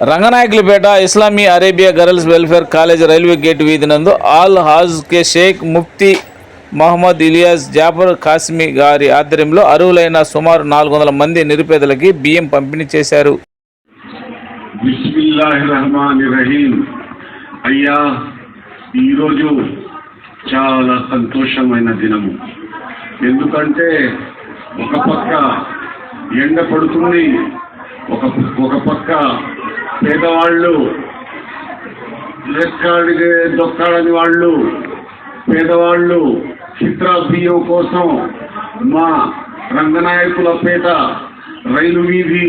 Ranganayakulapeta Islami Arabia girls welfare college railway gate వీధి నందు ఆల్ హాజ్ కే షేక్ ముఫ్తీ మహమ్మద్ ఇలియాస్ జాఫర్ కాసిమి గారి ఆధ్వర్యంలో అర్హులైన సుమారు నాలుగు వందల మంది నిరుపేదలకి బియ్యం పంపిణీ చేశారు. అయ్యా ఈరోజు చాలా సంతోషమైన దినము. ఎందుకంటే ఒక పక్క ఎండ పడుతుంది ఒక ఒక పక్క పేదవాళ్ళు రెక్కాడిగే దొక్కాడని వాళ్ళు పేదవాళ్ళు చిత్ర బియ్యం కోసం మా రంగనాయకుల పేట రైలు వీధి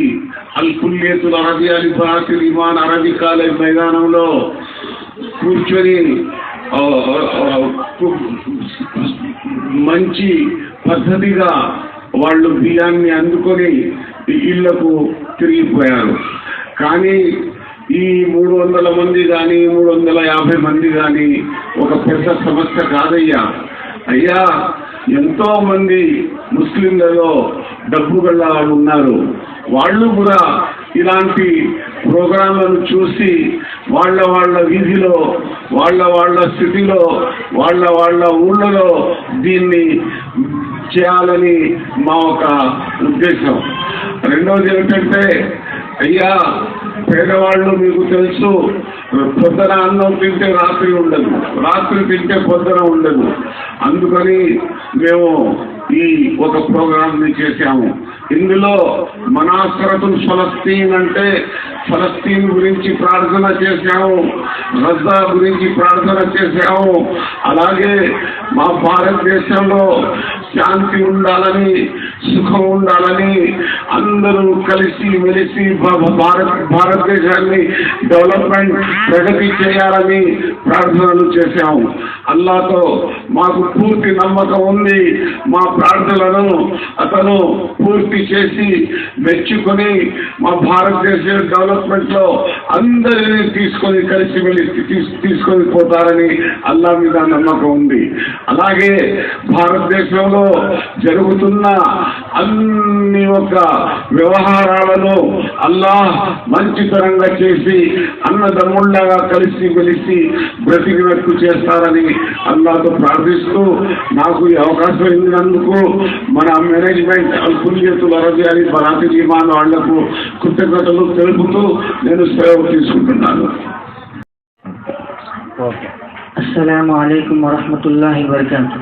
అల్కుల్యేతుల అరబీ అలి బాతిల్ ఇమాన్ అరబీ కాలేజ్ మైదానంలో కూర్చొని మంచి పద్ధతిగా వాళ్ళు బియ్యాన్ని అందుకొని ఇళ్ళకు తిరిగిపోయారు. కానీ ఈ మూడు వందల మంది కానీ మూడు వందల యాభై మంది కానీ ఒక పెద్ద సమస్య కాదయ్యా. అయ్యా ఎంతో మంది ముస్లింలలో డబ్బు గల్లా ఉన్నారు. వాళ్ళు కూడా ఇలాంటి ప్రోగ్రాంలను చూసి వాళ్ళ వాళ్ళ వీధిలో వాళ్ళ వాళ్ళ స్థితిలో వాళ్ళ వాళ్ళ ఊళ్ళలో దీన్ని చేయాలని మా ఒక ఉద్దేశం. రెండవది ఏమిటంటే అయ్యా పేదవాళ్ళు మీకు తెలుసు పొద్దున అన్నం తింటే రాత్రి ఉండదు. రాత్రి తింటే పొద్దున ఉండదు. అందుకని మేము ఈ ఒక ప్రోగ్రామ్ని చేశాము. ఇందులో మనాసరతుల్ ఫలస్తీన్ అంటే ఫలస్తీన్ గురించి ప్రార్థన చేశాము రద్దా గురించి ప్రార్థన చేశాము. అలాగే మా భారతదేశంలో శాంతి ఉండాలని సుఖం ఉండాలని అందరూ కలిసి మెలిసి భారత భారతదేశాన్ని డెవలప్మెంట్ ప్రగతి చేయాలని ప్రార్థనలు చేశాము. అల్లాతో మాకు పూర్తి నమ్మకం ఉంది. మా ప్రార్థనలను అతను పూర్తి చేసి మెచ్చుకొని మా భారతదేశ డెవలప్మెంట్లో అందరినీ తీసుకొని కలిసి వెళ్ళి తీసుకొని పోతారని అల్లా మీద నమ్మకం ఉంది. అలాగే భారతదేశంలో జరుగుతున్న అన్ని ఒక వ్యవహారాలను అల్లాహ్ మంచితరంగా చేసి అన్నదమ్ముళ్ళగా కలిసి వెలిసి బ్రతికినట్టు చేస్తారని అల్లాతో ప్రార్థిస్తూ నాకు ఈ అవకాశం ఇచ్చినందుకు మన మేనేజ్మెంట్ అల్పుల్యతుల రవి అని బరాతి నియమాన వాళ్ళకు కృతజ్ఞతలు తెలుపుతూ నేను సెలవు తీసుకుంటున్నాను. అస్సలం అయికం వరహమతుల్లా వరకూ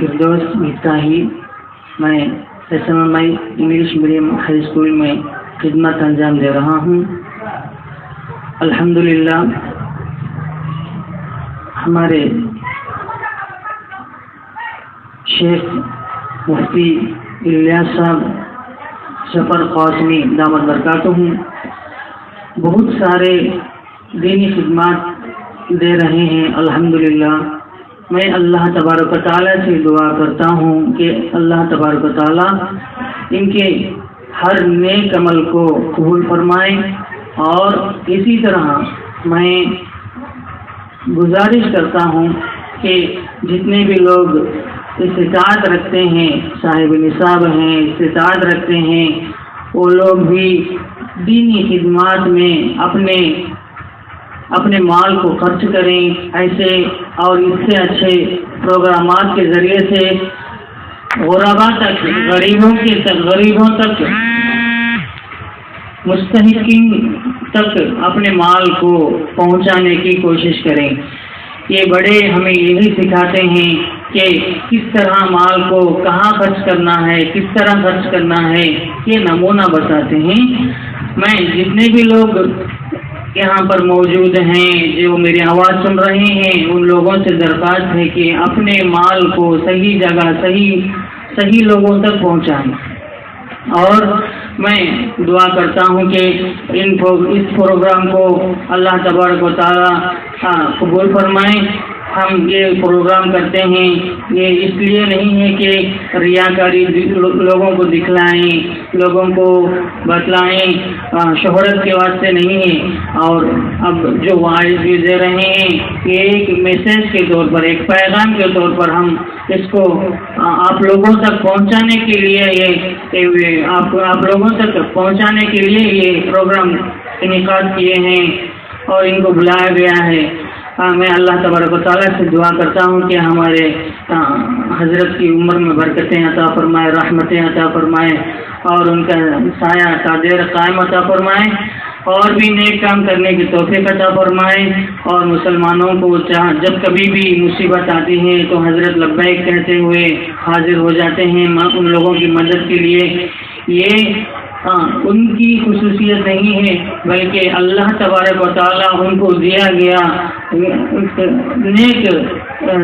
فردوس مفتاحی، میں S M M I English medium high school میں خدمت انجام دے رہا ہوں۔ الحمد للہ ہمارے شیخ مفتی الیاس صاحب سفر قاسمی دامت برکاتہ ہوں۔ بہت سارے دینی خدمات دے رہے ہیں۔ الحمدللہ میں اللہ تبارک و تعالیٰ سے دعا کرتا ہوں کہ اللہ تبارک و تعالیٰ ان کے ہر نیک عمل کو قبول فرمائے اور اسی طرح میں گزارش کرتا ہوں کہ جتنے بھی لوگ استطاعت رکھتے ہیں، صاحب نصاب ہیں، استطاعت رکھتے ہیں، وہ لوگ بھی دینی خدمات میں اپنے اپنے مال کو خرچ کریں ایسے اور اس سے اچھے پروگرامات کے ذریعے سے غربا تک، غریبوں کے تک، غریبوں تک، مستحقین تک اپنے مال کو پہنچانے کی کوشش کریں۔ یہ بڑے ہمیں یہی سکھاتے ہیں کہ کس طرح مال کو کہاں خرچ کرنا ہے، کس طرح خرچ کرنا ہے، یہ نمونہ بتاتے ہیں۔ میں جتنے بھی لوگ یہاں پر موجود ہیں، جو میری آواز سن رہے ہیں، ان لوگوں سے درخواست ہے کہ اپنے مال کو صحیح جگہ، صحیح صحیح لوگوں تک پہنچائیں۔ اور میں دعا کرتا ہوں کہ ان اس پروگرام کو اللہ تبارک و تعالیٰ قبول فرمائیں ہم یہ پروگرام کرتے ہیں، یہ اس لیے نہیں ہے کہ ریاکاری لوگوں کو دکھلائیں، لوگوں کو بتلائیں شہرت کے واسطے نہیں ہے۔ اور اب جو وائز بھی دے رہے ہیں یہ ایک میسج کے طور پر، ایک پیغام کے طور پر ہم اس کو آپ لوگوں تک پہنچانے کے لیے یہ، آپ آپ لوگوں تک پہنچانے کے لیے یہ پروگرام انعقاد کیے ہیں اور ان کو بلایا گیا ہے۔ ہاں، میں اللہ تبارک و تعالیٰ سے دعا کرتا ہوں کہ ہمارے حضرت کی عمر میں برکتیں عطا فرمائے، رحمتیں عطا فرمائے اور ان کا سایہ تاجر قائم عطا فرمائے اور بھی نیک کام کرنے کی توفیق عطا فرمائے اور مسلمانوں کو جب کبھی بھی مصیبت آتی ہے تو حضرت لبیک کہتے ہوئے حاضر ہو جاتے ہیں ان لوگوں کی مدد کے لیے۔ یہ ان کی خصوصیت نہیں ہے، بلکہ اللہ تبارک و تعالیٰ ان کو دیا گیا نیک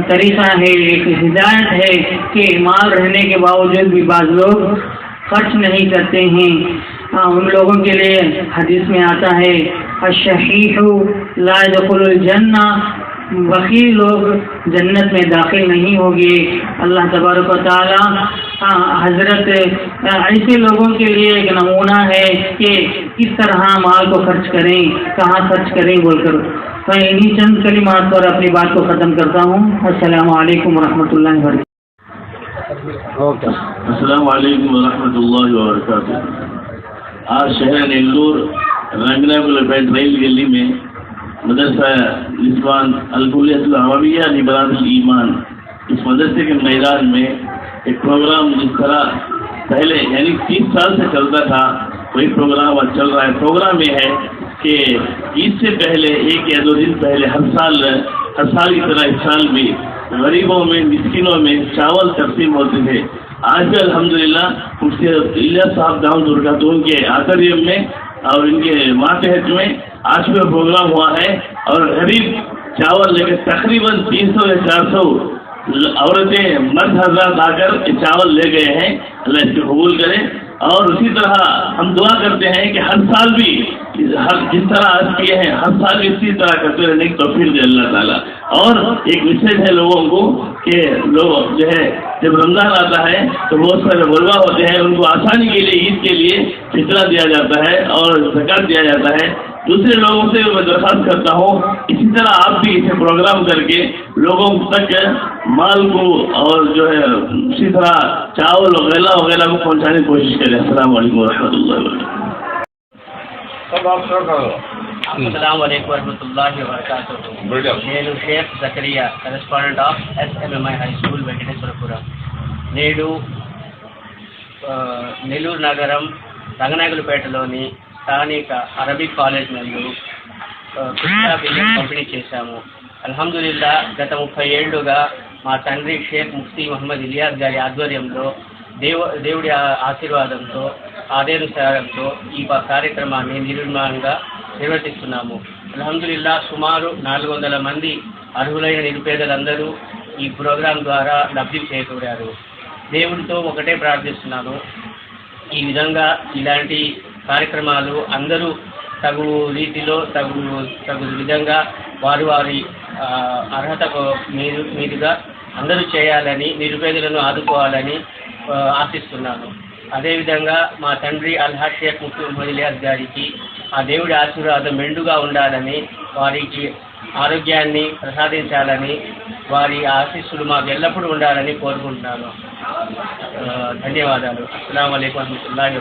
طریقہ ہے، ایک ہدایت ہے کہ مال رہنے کے باوجود بھی بعض لوگ خرچ نہیں کرتے ہیں۔ ان لوگوں کے لیے حدیث میں آتا ہے اشحیح لا يدخل الجنہ۔ بخیر لوگ جنت میں داخل نہیں ہوگی اللہ تبارک و تعالی حضرت ایسے لوگوں کے لیے ایک نمونہ ہے کہ کس طرح مال کو خرچ کریں، کہاں خرچ کریں بول کر۔ میں انہی چند کلمات پر اپنی بات کو ختم کرتا ہوں۔ السلام علیکم ورحمۃ اللہ وبرکاتہ۔ السلام علیکم ورحمۃ اللہ وبرکاتہ۔ آج شہر نیلور رنگنا پیٹ ریل گلی میں مدرسہ رسوان البولیت العوامیہ نبران یعنی الایمان اس مدرسے کے میدان میں ایک پروگرام جس طرح پہلے یعنی تیس سال سے چلتا تھا، وہی پروگرام آج چل رہا ہے۔ پروگرام یہ ہے کہ عید سے پہلے، ایک یا دو دن پہلے ہر سال ہر سال کی طرح اس سال بھی غریبوں میں مسکنوں میں چاول تقسیم ہوتے تھے۔ آج بھی الحمدللہ مفتی اللہ صاحب درگا دون کے آتریم میں اور ان کے ماتحت میں آج بھی پروگرام ہوا ہے۔ اور غریب چاول لے کے تقریباً تین سو یا چار سو عورتیں مرد حضرات آ کر چاول لے گئے ہیں۔ اللہ اس کو قبول کرے۔ اور اسی طرح ہم دعا کرتے ہیں کہ ہر سال بھی ہر جس طرح آج کیے ہیں، ہر سال بھی اسی طرح کرتے رہنے کی توفیق دے اللہ تعالیٰ۔ اور ایک وشیش ہے لوگوں کو کہ لوگ جو ہے، جب رمضان آتا ہے تو بہت سارے غلبہ ہوتے ہیں، ان کو آسانی کے لیے عید کے لیے فطرہ دیا جاتا ہے اور زکات دیا جاتا ہے۔ دوسرے لوگوں سے میں درخواست کرتا ہوں اسی طرح آپ بھی اسے پروگرام کر کے لوگوں تک مال کو اور جو ہے اسی طرح چاول وغیرہ وغیرہ کو پہنچانے کی کوشش کریں۔ السلام علیکم و رحمۃ اللہ وبرکاتہ۔ السلام علیکم ورحمۃ اللہ وبرکاتہ۔ నేను షేఫ్ జకరియా కరెస్పాండెంట్ నేడు నెల్లూరు నగరం రంగనాయకులపేటలోని స్థానిక అరబిక్ కాలేజ్ నందు కృష్ణా బియ్యం పంపిణీ చేశాము. అల్హమ్దుల్లా గత ముప్పై ఏళ్ళుగా మా తండ్రి షేక్ ముఫ్తీ మహమ్మద్ ఇలియాస్ గారి ఆధ్వర్యంలో దేవ దేవుడి ఆ- ఆశీర్వాదంతో ఆదేశాలతో ఈ కార్యక్రమాన్ని నిర్మాణంగా నిర్వర్తిస్తున్నాము. అల్హమ్దుల్లా సుమారు నాలుగు వందల మంది అర్హులైన నిరుపేదలందరూ ఈ ప్రోగ్రాం ద్వారా లబ్ధి చేకూరారు. దేవుడితో ఒకటే ప్రార్థిస్తున్నాను. ఈ విధంగా ఇలాంటి కార్యక్రమాలు అందరూ తగు రీతిలో తగు తగు విధంగా వారి వారి అర్హతకు మీరు మీదుగా అందరూ చేయాలని నిరుపేదలను ఆదుకోవాలని ఆశిస్తున్నాను. అదేవిధంగా మా తండ్రి అల్హా షేఖ్ ముఫ్తీ ముహమ్మద్ గారికి ఆ దేవుడి ఆశీర్వాదం మెండుగా ఉండాలని వారికి ఆరోగ్యాన్ని ప్రసాదించాలని వారి ఆశీస్సులు మాకు ఎల్లప్పుడూ ఉండాలని కోరుకుంటున్నాను. ధన్యవాదాలు. అస్సలం అయికం వరహమతుల్లాహి